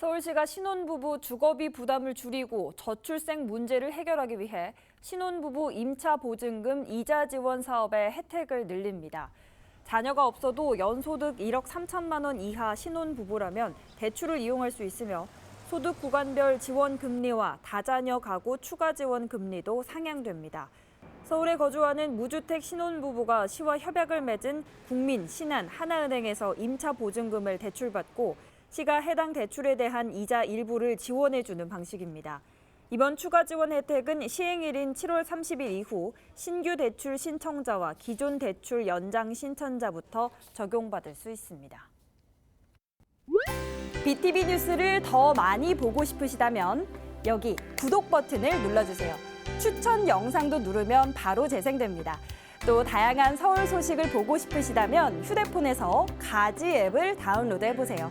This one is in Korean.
서울시가 신혼부부 주거비 부담을 줄이고 저출생 문제를 해결하기 위해 신혼부부 임차 보증금 이자 지원 사업의 혜택을 늘립니다. 자녀가 없어도 연소득 1억 3천만 원 이하 신혼부부라면 대출을 이용할 수 있으며 소득 구간별 지원 금리와 다자녀 가구 추가 지원 금리도 상향됩니다. 서울에 거주하는 무주택 신혼부부가 시와 협약을 맺은 국민, 신한, 하나은행에서 임차 보증금을 대출받고 시가 해당 대출에 대한 이자 일부를 지원해주는 방식입니다. 이번 추가 지원 혜택은 시행일인 7월 30일 이후 신규 대출 신청자와 기존 대출 연장 신청자부터 적용받을 수 있습니다. BTV 뉴스를 더 많이 보고 싶으시다면 여기 구독 버튼을 눌러주세요. 추천 영상도 누르면 바로 재생됩니다. 또 다양한 서울 소식을 보고 싶으시다면 휴대폰에서 가지 앱을 다운로드 해보세요.